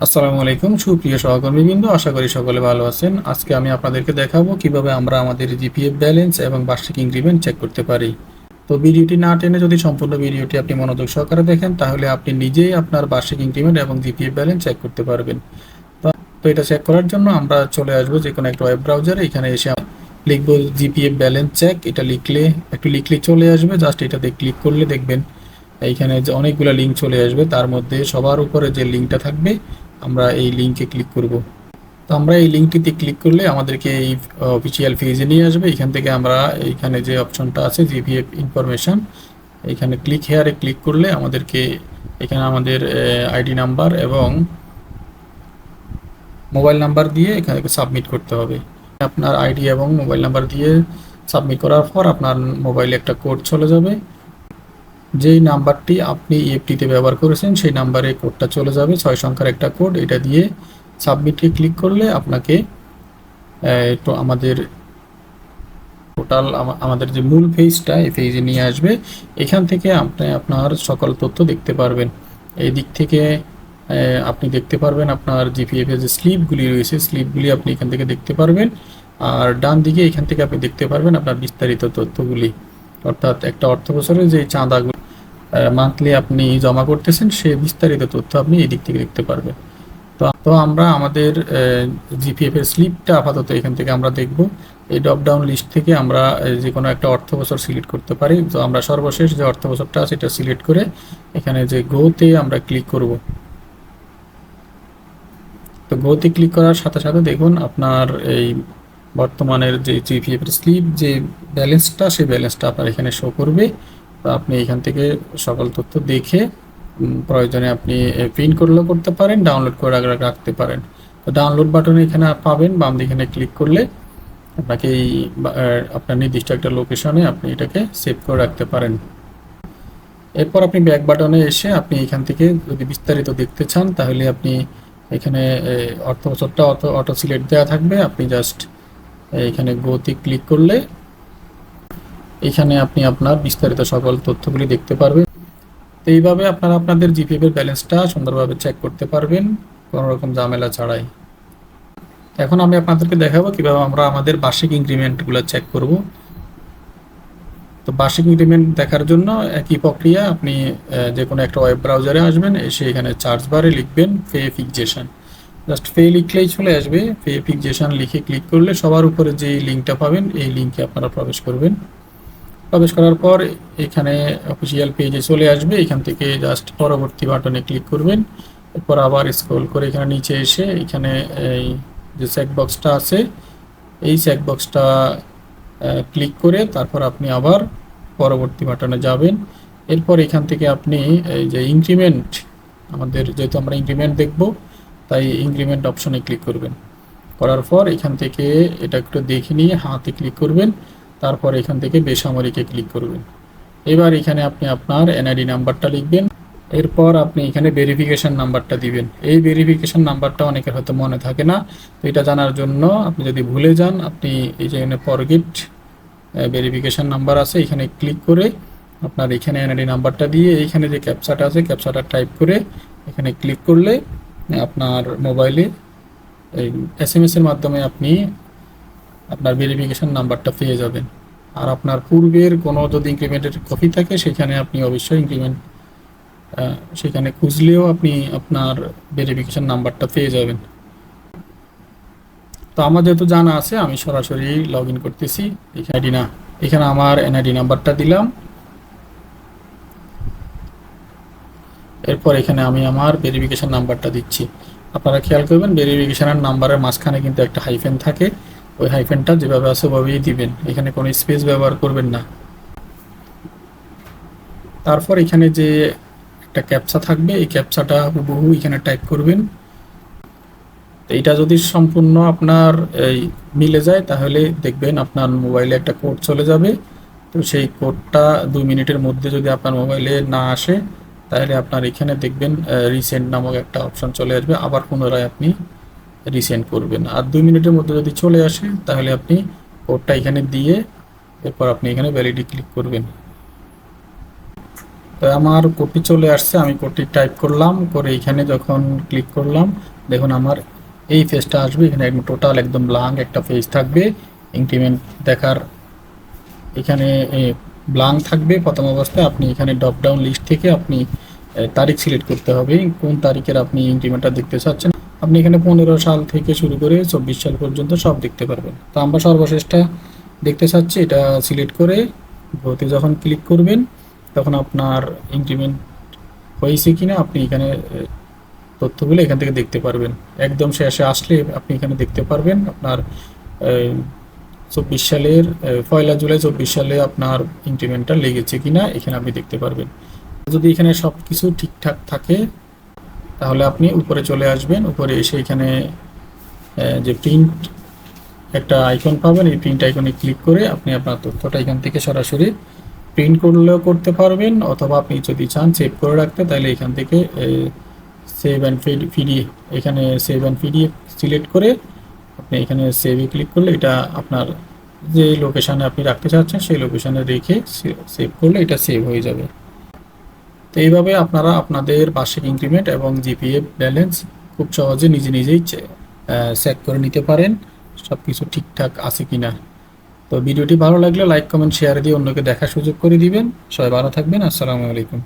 আসসালামু আলাইকুম, সুপ্রিয় সহকর্মীবৃন্দ, আশা করি সকলে ভালো আছেন। আজকে আমি আপনাদেরকে দেখাবো কীভাবে আমরা আমাদের জিপিএফ ব্যালেন্স এবং বার্ষিক ইনক্রিমেন্ট চেক করতে পারি। তো ভিডিওটি না টেনে যদি সম্পূর্ণ ভিডিওটি আপনি মনোযোগ সহকারে দেখেন, তাহলে আপনি নিজেই আপনার বার্ষিক ইনক্রিমেন্ট এবং জিপিএফ ব্যালেন্স চেক করতে পারবেন। তো- এটা চেক করার জন্য আমরা চলে আসব যে কোনো একটা ওয়েব ব্রাউজারে এখানে এসে লিখব জিপিএফ ব্যালেন্স চেক এটা লিখলে, একটু লিখলে চলে আসবে। জাস্ট এটাতে ক্লিক করলে দেখবেন, এইখানে যে অনেকগুলো লিঙ্ক চলে আসবে। তার মধ্যে সবার উপরে যে লিঙ্কটা থাকবে আমরা এই লিঙ্কে ক্লিক করব। তো আমরা এই লিঙ্কটিতে ক্লিক করলে আমাদেরকে এই অফিসিয়াল পেজে নিয়ে আসবে। এখান থেকে আমরা এইখানে যে অপশনটা আছে জিপিএফ ইনফরমেশন এখানে ক্লিক হেয়ারে ক্লিক করলে আমাদেরকে এখানে আমাদের আইডি নাম্বার এবং মোবাইল নাম্বার দিয়ে এখানে সাবমিট করতে হবে। আপনার আইডি এবং মোবাইল নাম্বার দিয়ে সাবমিট করার পর আপনার মোবাইলে একটা কোড চলে যাবে। যেই নাম্বারটি আপনি ইএফটিতে ব্যবহার করেছেন, সেই নাম্বারে কোডটা চলে যাবে, ছয় সংখ্যার একটা কোড। এটা দিয়ে সাবমিটে ক্লিক করলে আপনাকে তো আমাদের টোটাল আমাদের যে মূল পেজটা এই পেজে নিয়ে আসবে। এখান থেকে আপনি আপনার সকল তথ্য দেখতে পারবেন। এই দিক থেকে আপনি দেখতে পারবেন আপনার জিপিএফ এর যে স্লিপগুলি রয়েছে, স্লিপগুলি আপনি এখান থেকে দেখতে পারবেন। আর ডান দিকে এখান থেকে আপনি দেখতে পারবেন আপনার বিস্তারিত তথ্যগুলি। অর্থাৎ একটা অর্থ বছরের যে চাঁদাগুলি মান্থলি আপনি জমা করতেছেন, সে বিস্তারিত তথ্য আপনি এই দিক থেকে দেখতে পারবেন। তো আমরা আমাদের জিপিএফ এর স্লিপটা আপাতত এখান থেকে আমরা দেখব। এই ড্রপ ডাউন লিস্ট থেকে আমরা যে কোনো একটা অর্থ বছর সিলেক্ট করতে পারি। তো আমরা সর্বশেষ যে অর্থ বছরটা আছে, এটা সিলেক্ট করে এখানে যে গোতে আমরা ক্লিক করব। তো গোতে ক্লিক করার সাথে সাথে দেখুন, আপনার এই বর্তমানের যে জিপিএফ এর স্লিপ যে ব্যালেন্সটা সেই ব্যালেন্সটা আপনার এখানে শো করবে। তো আপনি এখান থেকে সকল তথ্য দেখে প্রয়োজনে আপনি প্রিন্ট করলেও করতে পারেন ডাউনলোড করে রাখতে পারেন। তো ডাউনলোড বাটনে এখানে পাবেন, বাম এখানে ক্লিক করলে আপনাকে এই আপনার নির্দিষ্ট একটা লোকেশনে আপনি এটাকে সেভ করে রাখতে পারেন। এরপর আপনি ব্যাক বাটনে এসে আপনি এখান থেকে যদি বিস্তারিত দেখতে চান, তাহলে আপনি এখানে অর্থ বছরটা অটো অটো সিলেক্ট দেওয়া থাকবে। আপনি জাস্ট এখানে গোতে ক্লিক করলে এখানে আপনি আপনার বিস্তারিত সকল তথ্যগুলি দেখতে পারবেন। তো এইভাবে আপনারা আপনাদের জিপিএফ এর ব্যালেন্সটা সুন্দরভাবে চেক করতে পারবেন কোনো রকম ঝামেলা ছাড়াই। এখন আমি আপনাদেরকে দেখাবো কীভাবে আমরা আমাদের বার্ষিক ইনক্রিমেন্টগুলো চেক করব। তো বার্ষিক ইনক্রিমেন্ট দেখার জন্য একই প্রক্রিয়া আপনি যে কোনো একটা ওয়েব ব্রাউজারে আসবেন, এসে এখানে চার্জ বারে লিখবেন ফে ফিক্সেশন জাস্ট ফে লিখলেই চলে আসবে ফে ফিক্সেশন লিখে ক্লিক করলে সবার উপরে যে লিঙ্কটা পাবেন, এই লিঙ্কে আপনারা প্রবেশ করবেন। প্রবেশ করার পর এখানে অফিসিয়াল পেজে চলে আসবে। এখান থেকে জাস্ট পরবর্তী বাটনে ক্লিক করবেন। এরপর আবার স্ক্রল করে এখানে নিচে এসে এখানে এই যে চেক বক্সটা আছে, এই চেক বক্সটা ক্লিক করে তারপর আপনি আবার পরবর্তী বাটনে যাবেন। এরপর এখান থেকে আপনি এই যে ইনক্রিমেন্ট আমাদের যেহেতু আমরা ইনক্রিমেন্ট দেখব, তাই ইনক্রিমেন্ট অপশনে ক্লিক করবেন। করার পর এখান থেকে এটা একটু দেখে নিয়ে হাতে ক্লিক করবেন। তারপর এখান থেকে বেসামরিকে ক্লিক করবেন। এবার এখানে আপনি আপনার এনআইডি নাম্বারটা লিখবেন। এরপর আপনি এখানে ভেরিফিকেশন নাম্বারটা দিবেন। এই ভেরিফিকেশন নাম্বারটা অনেকের হয়তো মনে থাকে না, তো এটা জানার জন্য আপনি যদি ভুলে যান, আপনি এই যে এখানে ভেরিফিকেশন নাম্বার আছে, এখানে ক্লিক করে আপনার এখানে এনআইডি নাম্বারটা দিয়ে এইখানে যে ক্যাপচাটা আছে ক্যাপচাটা টাইপ করে এখানে ক্লিক করলে আপনার মোবাইলে এই এস এম এস এর মাধ্যমে আপনি আপনার ভেরিফিকেশন নাম্বারটা পেয়ে যাবেন। আর আপনার পূর্বের কোনো যদি ইনক্রিমেন্টের কপি থাকে, সেখানে আপনি অবশ্যই ইনক্রিমেন্ট সেখানে খুঁজলেও আপনি আপনার ভেরিফিকেশন নাম্বারটা পেয়ে যাবেন। তো আমার যেহেতু জানা আছে, আমি সরাসরি লগ ইন করতেছি এখানে না, এখানে আমার এনআইডি নাম্বারটা দিলাম। এরপর এখানে আমি আমার ভেরিফিকেশন নাম্বারটা দিচ্ছি। আপনারা খেয়াল করবেন ভেরিফিকেশনের নাম্বারের মাঝখানে কিন্তু একটা হাইফেন থাকে। ওই হাইফেনটা যেভাবে আছে ওভাবেই দিবেন। এখানে কোনো স্পেস ব্যবহার করবেন না। তারপর এখানে যে একটা ক্যাপচা থাকবে, এই ক্যাপচাটা হুবহু এখানে টাইপ করবেন। এটা যদি সম্পূর্ণ আপনার, এই, মিলে যায়, তাহলে দেখবেন আপনার মোবাইলে একটা কোড চলে যাবে। তো সেই কোডটা দুই মিনিটের মধ্যে যদি আপনার মোবাইলে না আসে, তাহলে আপনার এখানে দেখবেন রিসেন্ট নামক একটা অপশন চলে আসবে। আবার পুনরায় আপনি রিসেন্ড করবেন। আর দুই মিনিটের মধ্যে যদি চলে আসে, তাহলে আপনি কোডটা এখানে দিয়ে এরপর আপনি এখানে ভ্যালিডি ক্লিক করবেন। তো আমার কোডটি চলে আসছে, আমি কোডটি টাইপ করলাম, করে এখানে যখন ক্লিক করলাম, দেখুন আমার এই ফেজটা আসবে, এখানে একদম টোটাল একদম ব্লাঙ্ক একটা ফেজ থাকবে। ইনক্রিমেন্ট দেখার এখানে ব্লাঙ্ক থাকবে। প্রথম অবস্থায় আপনি এখানে ড্রপ ডাউন লিস্ট থেকে আপনি তারিখ সিলেক্ট করতে হবে। কোন তারিখের আপনি ইনক্রিমেন্টটা দেখতে চাচ্ছেন? আপনি এখানে পনেরো সাল থেকে শুরু করে চব্বিশ সাল পর্যন্ত সব দেখতে পারবেন। তো আমরা সর্বশেষটা দেখতে চাচ্ছি, এটা সিলেক্ট করে ভোতে যখন ক্লিক করবেন, তখন আপনার ইনক্রিমেন্ট হয়েছে কি না আপনি এখানে তথ্যগুলো এখান থেকে দেখতে পারবেন। একদম শেষে আসলে আপনি এখানে দেখতে পারবেন আপনার চব্বিশ সালের পয়লা জুলাই চব্বিশ সালে আপনার ইনক্রিমেন্টটা লেগেছে কিনা এখানে আপনি দেখতে পারবেন। যদি এখানে সব কিছু ঠিকঠাক থাকে তাহলে আপনি উপরে চলে আসবেন। উপরে এসে এখানে যে প্রিন্ট একটা আইকন পাবেন, এই প্রিন্ট আইকনে ক্লিক করে আপনি আপনার তথ্যটা এখান থেকে সরাসরি প্রিন্ট করলেও করতে পারবেন, অথবা আপনি যদি চান সেভ করে রাখতে, তাহলে এখান থেকে সেভ অ্যান্ড পিডি এখানে সেভ অ্যান্ড পিডিএফ সিলেক্ট করে আপনি এখানে সেভে ক্লিক করলে এটা আপনার যে লোকেশানে আপনি রাখতে চাচ্ছেন, সেই লোকেশানে রেখে সেভ করলে এটা সেভ হয়ে যাবে। তো এইভাবে আপনারা আপনাদের বার্ষিক ইনক্রিমেন্ট এবং জিপিএফ ব্যালেন্স খুব সহজে নিজে নিজেই চেক করে নিতে পারেন। সব কিছু ঠিকঠাক আছে কি না তো ভিডিওটি ভালো লাগলে লাইক কমেন্ট শেয়ার দিয়ে অন্যকে দেখার সুযোগ করে দিবেন। সবাই ভালো থাকবেন। আসসালামু আলাইকুম।